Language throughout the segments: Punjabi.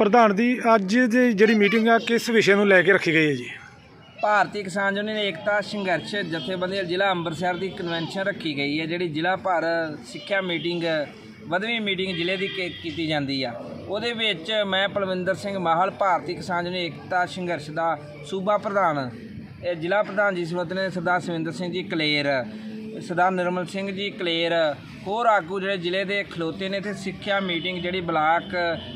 ਪ੍ਰਧਾਨ ਦੀ ਅੱਜ ਦੀ ਜਿਹੜੀ ਮੀਟਿੰਗ ਆ, ਕਿਸ ਵਿਸ਼ੇ ਨੂੰ ਲੈ ਕੇ ਰੱਖੀ ਗਈ ਹੈ ਜੀ? ਭਾਰਤੀ ਕਿਸਾਨ ਯੂਨੀਅਨ ਏਕਤਾ ਸੰਘਰਸ਼ ਜਥੇਬੰਦੀ ਜ਼ਿਲ੍ਹਾ ਅੰਮ੍ਰਿਤਸਰ ਦੀ ਕਨਵੈਨਸ਼ਨ ਰੱਖੀ ਗਈ ਹੈ, ਜਿਹੜੀ ਜ਼ਿਲ੍ਹਾ ਭਰ ਸਿੱਖਿਆ ਮੀਟਿੰਗ, ਵਧਵੀਂ ਮੀਟਿੰਗ ਜ਼ਿਲ੍ਹੇ ਦੀ ਕੀ- ਕੀਤੀ ਜਾਂਦੀ ਆ। ਉਹਦੇ ਵਿੱਚ ਮੈਂ ਪਲਵਿੰਦਰ ਸਿੰਘ ਮਾਹਲ, ਭਾਰਤੀ ਕਿਸਾਨ ਯੂਨੀਅਨ ਏਕਤਾ ਸੰਘਰਸ਼ ਦਾ ਸੂਬਾ ਪ੍ਰਧਾਨ, ਇਹ ਜ਼ਿਲ੍ਹਾ ਪ੍ਰਧਾਨ ਜੀ ਸਰਬਤ ਨੇ ਸਰਦਾਰ ਸਵਿੰਦਰ ਸਿੰਘ ਜੀ ਕਲੇਰ ਸਰਦਾਰ ਨਿਰਮਲ ਸਿੰਘ ਜੀ, ਕਲੇਰ, ਹੋਰ ਆਗੂ ਜਿਹੜੇ ਜ਼ਿਲ੍ਹੇ ਦੇ ਖਲੋਤੇ ਨੇ ਤੇ ਸਿੱਖਿਆ ਮੀਟਿੰਗ ਜਿਹੜੀ ਬਲਾਕ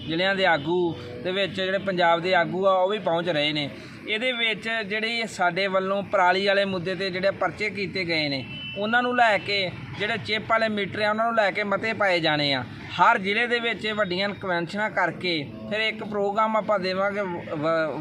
ਜ਼ਿਲ੍ਹਿਆਂ ਦੇ ਆਗੂ ਦੇ ਵਿੱਚ ਜਿਹੜੇ ਪੰਜਾਬ ਦੇ ਆਗੂ ਆ, ਉਹ ਵੀ ਪਹੁੰਚ ਰਹੇ ਨੇ। ਇਹਦੇ ਵਿੱਚ ਜਿਹੜੀ ਸਾਡੇ ਵੱਲੋਂ ਪਰਾਲੀ ਵਾਲੇ ਮੁੱਦੇ ਤੇ ਜਿਹੜੇ ਪਰਚੇ ਕੀਤੇ ਗਏ ਨੇ, ਉਹਨਾਂ ਨੂੰ ਲੈ ਕੇ ਜਿਹੜੇ ਚਿੱਪ ਵਾਲੇ ਮੀਟਰ ਆ, ਉਹਨਾਂ ਨੂੰ ਲੈ ਕੇ ਮਤੇ ਪਾਏ ਜਾਣੇ ਆ। ਹਰ ਜ਼ਿਲ੍ਹੇ ਦੇ ਵਿੱਚ ਵੱਡੀਆਂ ਕਨਵੈਨਸ਼ਨਾਂ ਕਰਕੇ ਫਿਰ ਇੱਕ ਪ੍ਰੋਗਰਾਮ ਆਪਾਂ ਦੇਵਾਂਗੇ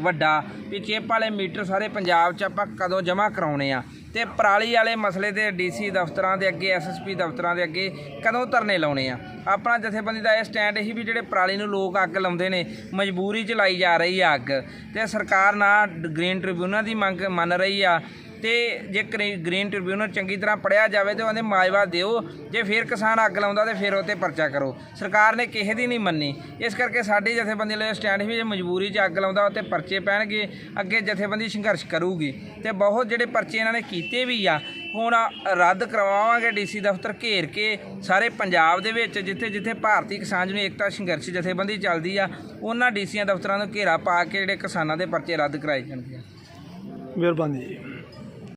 ਵੱਡਾ ਵੀ ਚਿੱਪ ਵਾਲੇ ਮੀਟਰ ਸਾਰੇ ਪੰਜਾਬ 'ਚ ਆਪਾਂ ਕਦੋਂ ਜਮ੍ਹਾਂ ਕਰਾਉਣੇ ਆ। ਤੇ ਪਰਾਲੀ ਵਾਲੇ ਮਸਲੇ ਤੇ ਡੀਸੀ ਦਫ਼ਤਰਾਂ ਦੇ ਅੱਗੇ ਐਸਐਸਪੀ ਦਫ਼ਤਰਾਂ ਦੇ ਅੱਗੇ ਕਦੋਂ ਧਰਨੇ ਲਾਉਣੇ ਆ? ਆਪਣਾ ਜਥੇਬੰਦੀ ਦਾ ਇਹ ਸਟੈਂਡ ਹੀ ਵੀ ਜਿਹੜੇ ਪਰਾਲੀ ਨੂੰ ਲੋਕ ਅੱਗ ਲਾਉਂਦੇ ਨੇ, ਮਜਬੂਰੀ 'ਚ ਲਾਈ ਜਾ ਰਹੀ ਆ ਅੱਗ। ਤੇ ਸਰਕਾਰ ਨਾ ਗ੍ਰੀਨ ਟ੍ਰਿਬਿਊਨਲ ਦੀ ਮੰਗ ਮੰਨ ਰਹੀ ਆ। ਤੇ ਜੇ ਗ੍ਰੀ- ਗ੍ਰੀਨ ਟ੍ਰਿਬਿਊਨਲ ਚੰਗੀ ਤਰ੍ਹਾਂ ਪੜਿਆ ਜਾਵੇ ਤੇ ਉਹਦੇ ਮਾਜਵਾ ਦਿਓ, ਜੇ ਫਿਰ ਕਿਸਾਨ ਅੱਗ ਲਾਉਂਦਾ ਤੇ ਫਿਰ ਉਹ ਤੇ ਪਰਚਾ ਕਰੋ। ਸਰਕਾਰ ਨੇ ਕਿਸੇ ਦੀ ਨਹੀਂ ਮੰਨੀ। ਇਸ ਕਰਕੇ ਸਾਡੀ ਜਥੇਬੰਦੀ ਲਈ ਸਟੈਂਡ ਵੀ ਜੇ ਮਜਬੂਰੀ 'ਚ ਅੱਗ ਲਾਉਂਦਾ ਤੇ ਪਰਚੇ ਪੈਣਗੇ, ਅੱਗੇ ਜਥੇਬੰਦੀ ਸੰਘਰਸ਼ ਕਰੂਗੀ। ਤੇ ਬਹੁਤ ਜਿਹੜੇ ਪਰਚੇ ਇਹਨਾਂ ਨੇ ਕੀਤੇ ਵੀ ਆ, ਹੁਣ ਰੱਦ ਕਰਵਾਵਾਂਗੇ ਡੀਸੀ ਦਫ਼ਤਰ ਘੇਰ ਕੇ ਸਾਰੇ ਪੰਜਾਬ ਦੇ ਵਿੱਚ, ਜਿੱਥੇ ਜਿੱਥੇ ਭਾਰਤੀ ਕਿਸਾਨ ਯੂਨੀਅਨ ਏਕਤਾ ਸੰਘਰਸ਼ ਜਥੇਬੰਦੀ ਚੱਲਦੀ ਆ, ਉਹਨਾਂ ਡੀਸੀਆਂ ਦਫ਼ਤਰਾਂ ਨੂੰ ਘੇਰਾ ਪਾ ਕੇ ਜਿਹੜੇ ਕਿਸਾਨਾਂ ਦੇ ਪਰਚੇ ਰੱਦ ਕਰਾਏ ਜਾਣਗੇ। ਮਿਹਰਬਾਨੀ ਜੀ।